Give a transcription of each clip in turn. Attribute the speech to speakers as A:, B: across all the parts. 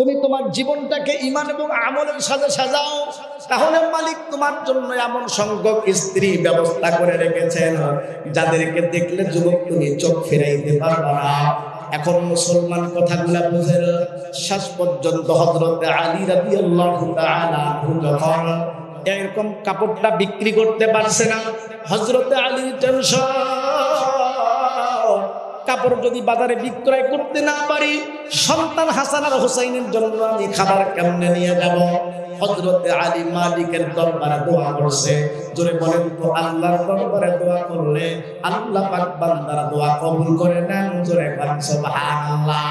A: তুমি তোমার জীবনটাকে ইমান এবং আমলের সাথে সাজাও। তাহলে মালিক তোমার জন্য এমন সংখ্যক স্ত্রী ব্যবস্থা করে রেখেছেন, যাদেরকে দেখলে যুবক তুমি চোখ ফেরাইতে পারবা না। এখন মুসলমান কথাগুলা বুঝেন, শেষ পর্যন্ত হজরতে আলী রাবি আল্লাহ এরকম কাপড়টা বিক্রি করতে পারছে না হজরতে আলী টেনশন। কাপড় যদি বাজারে বিক্রয় করতে না পারি, সন্তান হাসান আর হোসাইনের জন্য আমি খাবার কেমনে নিয়ে যাব? হজরতে আলী মালিকের দরবারে দোয়া করছে। জোরে বলেন তো, আল্লাহর দরবারে দোয়া করলে আল্লাহ পাক বান্দারা দোয়া কবুল করে নেন। জোরে বলেন, সুবহানাল্লাহ।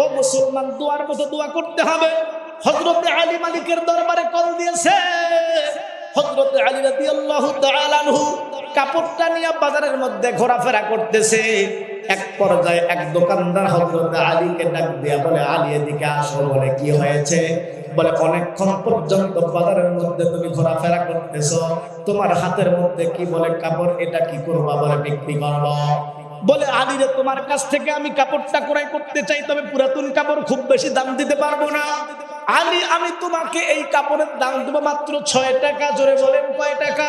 A: ও মুসলমান, দোয়ার মতো দোয়া করতে হবে। হজরতে আলী মালিকের দরবারে কল দিয়েছে। হজরতে আলী রাদিয়াল্লাহু তাআলা আনহু কাপড়টা নিয়ে বাজারের মধ্যে ঘোরাফেরা করতেছে। এক পর্যায়ে এক দোকানদার হজরতে আলীকে ডাক দিয়া বলে, আলী, এদিকে আসো। বলে, কি হয়েছে? বলে, অনেকক্ষণ পর্যন্ত বাজারের মধ্যে তুমি ঘোরাফেরা করতেছো। তোমার হাতের মধ্যে কি বলে কাপড়, এটা কি করবা? বলে, বিক্রি করব। বলে আলীরে তোমার কাছ থেকে আমি কাপড়টা ক্রয় করতে চাই, তবে পুরাতন কাপড় খুব বেশি দাম দিতে পারব না। আলী, আমি তোমাকে এই কাপড়ের দাম দেবো মাত্র ছয় টাকা। জোরে বলেন, কয় টাকা?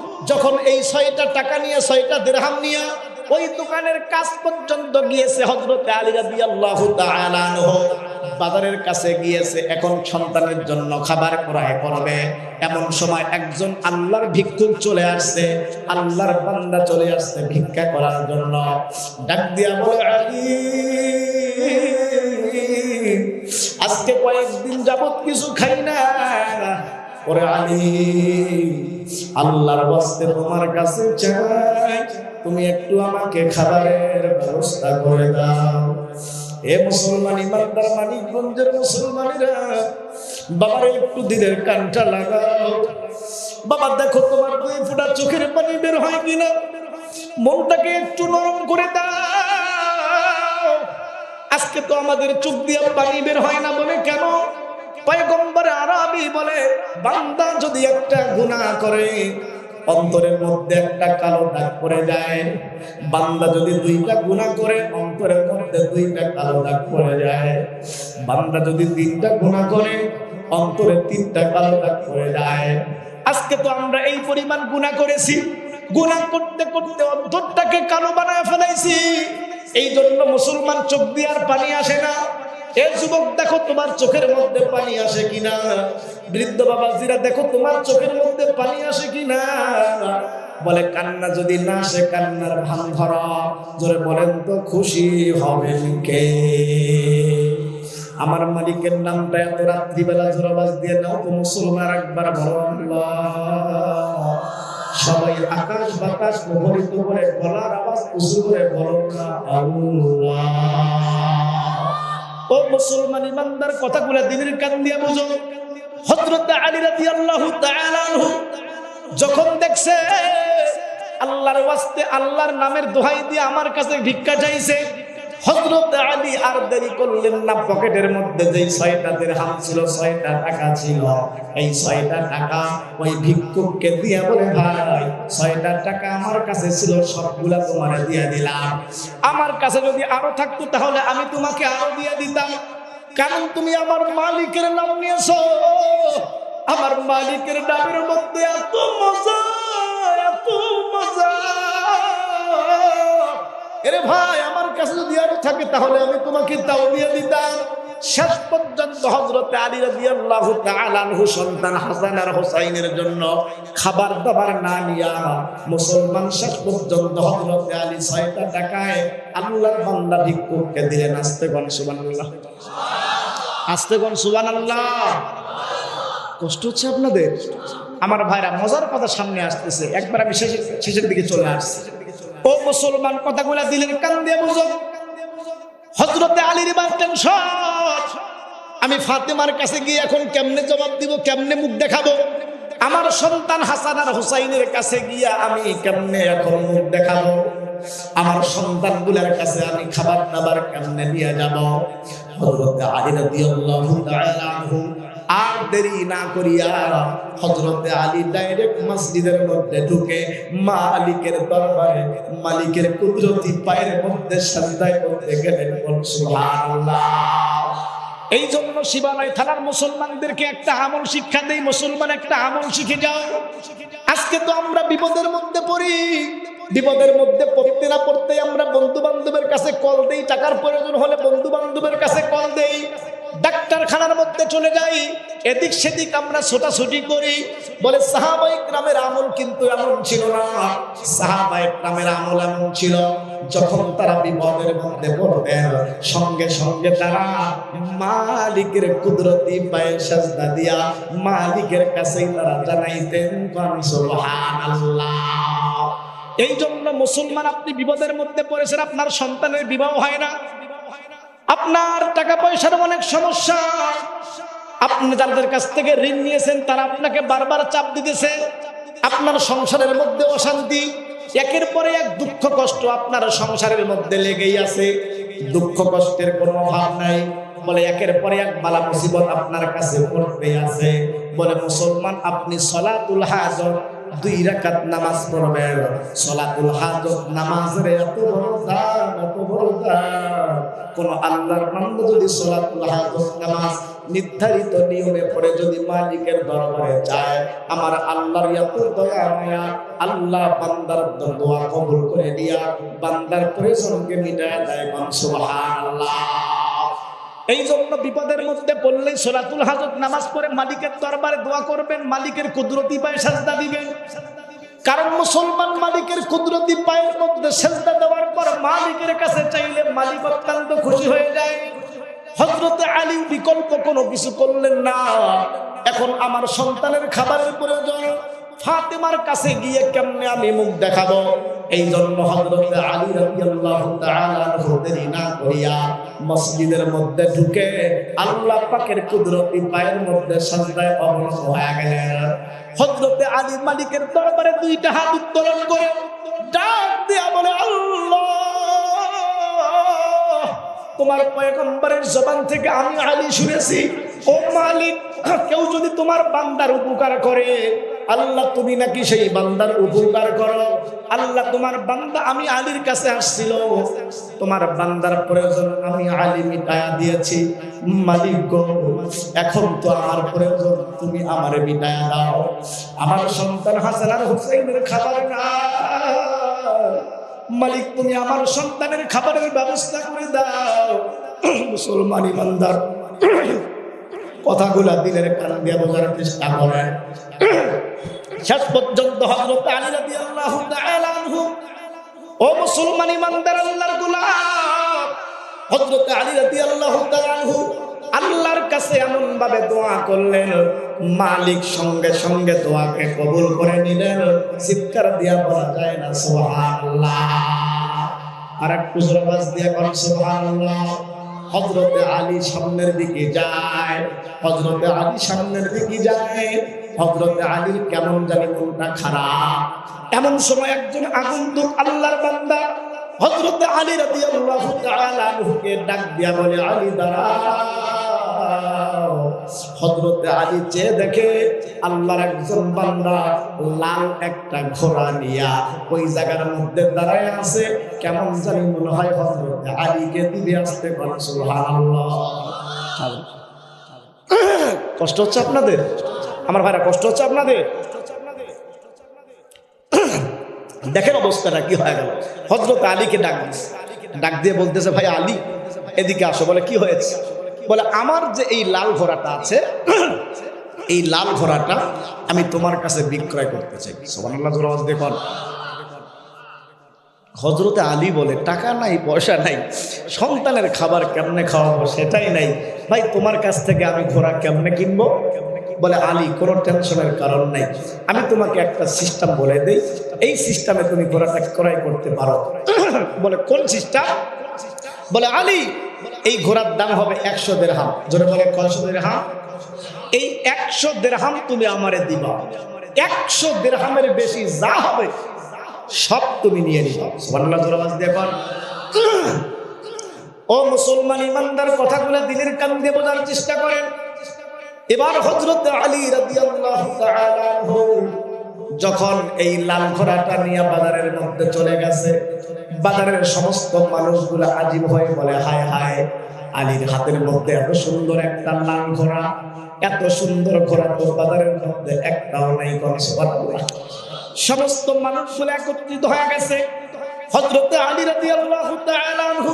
A: যখন এই ছয়টা টাকা নিয়ে, ছয়টা দেড়হাম নিয়ে ওই দোকানের কাজ পর্যন্ত গিয়েছে হজরত আলী তাআলা আনহু। বাজারের কাছে গিয়েছে, এখন সন্তানের জন্য খাবার ক্রয় করবে এমন সময় একজন আল্লাহর ভিক্ষুক চলে আসছে, আল্লাহর বান্দা চলে আসছে ভিক্ষা করার জন্য। ডাক দিয়া বলে আজকে কয়েকদিন যাবত কিছু খাই না। ওরে আলী আল্লাহর বাস্তে তোমার কাছে চাই, তুমি একটু আমাকে খাবারের ব্যবস্থা করে দাও। এ মুসলমান ইমানদার মানিকগঞ্জের মুসলমানেরা বাবার একটু দিলের কানটা লাগাও। বাবা, দেখো তোমার দুই ফোঁটা চোখের পানি বের হয় কিনা? মনটাকে একটু নরম করে দাও। আজকে তো আমাদের চোখ দিয়ে পানি বের হয় না বলে কেন? পয়গম্বর আরবি বলে, বান্দা যদি একটা গুনাহ করে, অন্তরের মধ্যে একটা কালো দাগ পড়ে যায়। বান্দা যদি দুইটা গুনাহ করে, অন্তরের মধ্যে দুইটা কালো দাগ পড়ে যায়। বান্দা যদি তিনটা গুনাহ করে, অন্তরে তিনটা কালো দাগ পড়ে যায়। আজকে তো আমরা এই পরিমাণ গুনাহ করেছি। গুনাহ করতে করতে অন্তরটাকে কালো বানায় ফেলাইছি এই জন্য মুসলমান চোখ দিয়ে আর পানি আসে না। এ যুবক, দেখো তোমার চোখের মধ্যে পানি আসে কিনা? বৃদ্ধ বাবাজিরা, দেখো তোমার চোখের মধ্যে পানি আসে কিনা? বলে, কান্না যদি না আসে, কান্নার ভান ধরা। জোরে বলেন তো, খুশি হবেন কে? আমার মালিকের নামটা এত রাত্রিবেলা জোরাবাজ দিয়ে, নাও তো মুসলমান, একবার আল্লাহ। সবাই আকাশ বাতাস মুখরিত করে গলার আওয়াজ উঁচু করে, বলো না আল্লাহ। ও মুসলমান ইমানদার কথাগুলো দিনের কান দিয়া বুঝো। হজরত আলী রাজি আল্লাহ যখন দেখছে, আল্লাহর ওয়াস্তে আল্লাহর নামের দোহাই দিয়ে আমার কাছে ভিক্ষা চাইছে হযরত আলী আর দেরি করলেন না, পকেটের মধ্যে যেই ছয়টা দিরহাম ছিল, ছয়টা টাকা ছিল। এই ছয়টা টাকা ওই ভিক্ষুককে দিয়ে বলে, ভাই, ছয়টা টাকা আমার কাছে ছিল, সবগুলা তোমারে দিয়ে দিলাম। আমার কাছে যদি আরও থাকতো, তাহলে আমি তোমাকে আরও দিয়ে দিতাম। কারণ তুমি আমার মালিকের নাম নিয়েছো। আমার মালিকের নামের মধ্যে এত মজা এত মজা। এরে ভাই, আমার কাছে যদি আরও থাকে তাহলে আমি তোমাকে তাও দিয়ে দিতাম। শেষ পর্যন্ত হজরত আলী তাআলা আনহু সন্তান হাসান আর হোসাইনের জন্য খাবার দাবার না নিয়া মুসলমান শেষ পর্যন্ত হজরত আলী ছয়টা টাকায় আল্লাহর বান্দা ভিক্ষুককে দিলেন। আস্তে গণ সুবহানাল্লাহ। আস্তে গণ সুবহানাল্লাহ। কষ্ট হচ্ছে আপনাদের? আমার ভাইরা মজার কথা সামনে আসতেছে। একবার আমি শেষের দিকে চলে আসছি। ও মুসলমান কথাগুলা দিলেন কান দিয়ে বুঝো। হজরতে আলীর এবার টেনশন আমি ফাতেমার কাছে গিয়ে এখন কেমনে জবাব দিব, কেমনে মুখ দেখাবো? আমার সন্তান হাসান আর হুসাইনের কাছে গিয়া আমি কেমনে এখন মুখ দেখাবো? আমার সন্তানগুলোর কাছে আমি খাবার দাবার কেমনে নিয়ে যাব? হযরত আলী রাদিয়াল্লাহু তাআলা আনহু আর দেরি না করিয়া হযরত আলী ডাইরেক্ট মসজিদের মধ্যে ঢুকে মালিকের দরবারে, মালিকের কুদরতি পায়ের মধ্যে সাজদায় করতে গেলেন। এই জন্য শিবালয় থানার মুসলমানদেরকে একটা আমল শিক্ষা দেই, মুসলমান একটা আমল শিখে যাও। আজকে তো আমরা বিপদের মধ্যে পড়ি। বিপদের মধ্যে পড়তে না পড়তে আমরা বন্ধু বান্ধবের কাছে কল দেই, টাকার প্রয়োজন হলে বন্ধু বান্ধবের কাছে কল দেই। ডাক্তারখানার মধ্যে চলে যাই, এদিক সেদিক আমরা ছোটাছুটি করি। বলে, সাহাবাই গ্রামের আমল কিন্তু এমন ছিল না। সাহাবাই গ্রামের আমল এমন ছিল, যখন তারা বিপদের মধ্যে পড়তেন সঙ্গে সঙ্গে তারা মালিকের কুদরতি পায়ে সাজদা দিয়া মালিকের কাছেই তারা জানাইতেন সুবহানাল্লাহ। এই জন্য মুসলমান আপনি বিপদের মধ্যে পড়েছেন, আপনার সন্তানের বিবাহ হয় না। আপনার টাকা পয়সার অনেক সমস্যা। আপনি যাদের কাছ থেকে ঋণ নিয়েছেন, তারা আপনাকে বারবার চাপ দিতেছে। আপনার সংসারের মধ্যে অশান্তি। একের পরে এক দুঃখ কষ্ট আপনার সংসারের মধ্যে লেগেই আছে। দুঃখ কষ্টের কোনো অভাব নাই। বলে একের পরে এক বালা মুসিবত আপনার কাছে পড়তে আছে। বলে, মুসলমান, আপনি সলাতুল হাজত দুই রাকাত নামাজ পড়বেন। সলাতুল হাজত নামাজের এত কোন আল্লাহর বান্দা যদি সলাতুল নামাজ নির্ধারিত নিয়মে পড়ে, যদি মালিকের দরবারে যায়, আমার আল্লাহর দয়া মায়া আল্লাহ বান্দার দোয়া কবুল করে দিয়া বান্দার প্রয়োজনকে মিটায় দেয় সুবহানাল্লাহ। এই জন্য বিপদের মধ্যে পড়লেই সোলাতুল হাজত নামাজ পড়ে মালিকের দরবারে দোয়া করবেন, মালিকের কুদরতি পায়ে সাজদা দিবেন। কারণ মুসলমান মালিকের কুদরতি পায়ের মধ্যে সেজদা দেওয়ার পর মালিকের কাছে চাইলে মালিক অত্যন্ত খুশি হয়ে যায়। হজরতে আলী বিকল্প কোনো কিছু করলেন না। এখন আমার সন্তানের খাবারের প্রয়োজন। ফাতেমার কাছে গিয়ে কেমনে আমি মুখ দেখাবো? এই জন্য হযরত আলী রাদিয়াল্লাহু তাআলা দেরি না করিয়া মসজিদের মধ্যে ঢুকে আল্লাহ পাকের কুদরতি পায়ের মধ্যে সাজদায় অবনত হয়ে গেলেন। হযরত আলী মালিকের দরবারে দুইটা হাত উত্তোলন করে ডাক দিয়া বলে, আল্লাহ! তোমার পয়গম্বরের জবান থেকে আমি আলী শুনেছি। ও মালিক, কেউ যদি তোমার বান্দার উপকার করে, আল্লাহ তুমি নাকি সেই বান্দার উপকার করো? আল্লাহ তোমার বান্দা, আমি আলীর কাছে আসছিল। তোমার বান্দার প্রয়োজন আমি আলী মিটায়া দিয়েছি। মালিক গো, এখন তো আমার প্রয়োজন, তুমি আমারে মিটায়া দাও। আমার সন্তান হাসান হুসাইনের খাবার না মালিক, তুমি আমার সন্তানের খাবারের ব্যবস্থা করে দাও। মুসলমান ইমানদার, কথাগুলা দিলের কান দিয়ে বোঝার চেষ্টা করেন শেষ পর্যন্ত হযরত আলী তাআলা আনহু, ও মুসলমান ইমানদার আল্লাহর গোলাম হযরত আলী তাআলা আনহু আল্লাহর কাছে এমন ভাবে দোয়া করলেন, মালিক সঙ্গে সঙ্গে দোয়াকে কবুল করে নিলেন। চিৎকার দিয়া বলা যায় না, সুবহানাল্লাহ। আর একটু জোরাবাজ দিয়া কর সুবহানাল্লাহ। হজরতে আলী সামনের দিকে যায়। হজরতে আলী সামনের দিকে যায়। হজরতে আলীর কেমন জানি মনটা খারাপ। এমন সময় একজন আগন্তুক আল্লাহর বান্দা হজরতে আলী তাআলা আনহুকে ডাক দিয়া বলে, আলী, দাঁড়াও। হজরতে আলী চেয়ে দেখে আল্লাহর একজন বান্দা লাল একটা ঘোড়া নিয়া ওই জায়গার মধ্যে দাঁড়ায় আছে। কেমন জানি মনে হয় হজরতে আলীকে দিবে আসতে পারে কষ্ট হচ্ছে আপনাদের? আমার ভাইরা, কষ্ট হচ্ছে আপনাদের? দেখেন অবস্থাটা কি হয়ে গেল। হজরত আলীকে ডাক দিছে। ডাক দিয়ে বলতেছে, ভাই আলী, এদিকে আসো। বলে, কি হয়েছে? বলে, আমার যে এই লাল ঘোড়াটা আছে, এই লাল ঘোড়াটা আমি তোমার কাছে বিক্রয় করতে চাই। সোমান্লাহ জোরাজ দেখুন হজরতে আলী বলে, টাকা নাই, পয়সা নাই, সন্তানের খাবার কেমনে খাওয়াবো সেটাই নাই। ভাই, তোমার কাছ থেকে আমি ঘোড়া কেমনে কিনবো? বলে, আলী, কোনো টেনশনের কারণ নাই। আমি তোমাকে একটা সিস্টেম বলে দেই। এই সিস্টেমে তুমি ঘোড়াটা ক্রয় করতে পারো। বলে, কোন সিস্টেম বলে, আলী, এই ঘোড়ার দাম হবে একশো দেড়হাম। জোরে বলে, কয়শো দেড় হাম এই একশো দেড়হাম তুমি আমারে দিবা। একশো দেড়হামের বেশি যা হবে, সব তুমি নিয়ে নিবা। জোরে আওয়াজ দিয়ে। ও মুসলমান ইমানদার, কথাগুলো দিলের কান দিয়ে বোঝার চেষ্টা করেন। এবার হজরত আলী তাআলা যখন এই লাল ঘোড়াটা নিয়ে বাজারের মধ্যে চলে গেছে, বাজারের সমস্ত মানুষগুলো আজীব হয়ে বলে, হায় হায়, আলীর হাতের মধ্যে এত সুন্দর একটা লাল ঘোড়া, এত সুন্দর ঘোড়া তো বাজারের মধ্যে একটাও নাই সমস্ত মানুষগুলো একত্রিত হয়ে গেছে। হযরতে আলী তাআলা আনহু,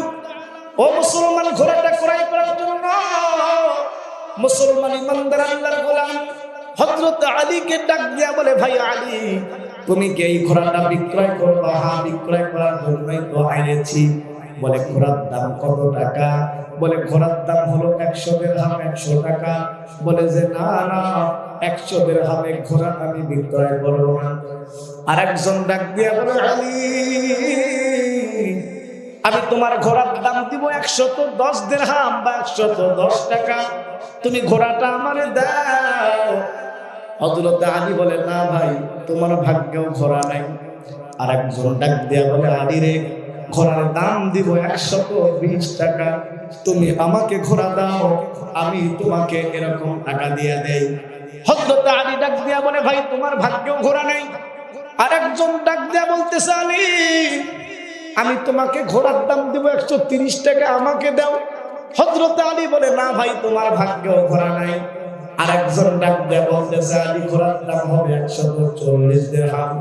A: ও মুসলমান, ঘোড়াটা ক্রয় করার জন্য মুসলমান ইমানদার আল্লাহর গোলাম। হযরত আলীকে ডাক দিয়া বলে, ভাই আলী, তুমি কি এই ঘোড়াটা বিক্রয় করবা? হ্যাঁ বিক্রয় করার জন্যই তো আইনেছি। বলে, ঘোড়ার দাম কত টাকা? বলে, ঘোড়ার দাম হলো একশো দেড়হাম, একশো টাকা। বলে, যে না না, একশো দেড়হামে ঘোড়া আমি বিক্রয় করব না। আর একজন ডাক দিয়া বলে, আলী আমি তোমার ঘোড়ার দাম দিব একশত দশ দেড়হাম বা একশত দশ টাকা। তুমি ঘোড়াটা আমারে দাও। হজরত আলী বলে, না ভাই, তোমার ভাগ্যেও ঘোড়া নাই। আর একজন ডাক দেয়া বলে, আলী রে, ঘোড়ার দাম দিব একশত বিশ টাকা। তুমি আমাকে ঘোড়া দাও, আমি তোমাকে এরকম টাকা দিয়ে দেই। হজরত আলী ডাক দেয়া বলে, ভাই, তোমার ভাগ্যেও ঘোড়া নাই। আর একজন ডাক দেয়া বলতেছে, আলী আমি তোমাকে ঘোড়ার দাম দেব একশো তিরিশ টাকা, আমাকে দাও। হজরত আলী বলে, না ভাই, তোমার ভাগ্যেও ঘোড়া নাই। আর একজন ডাক দেব আলী, ঘোড়ার দাম হবে একশো চল্লিশ দেড়হাম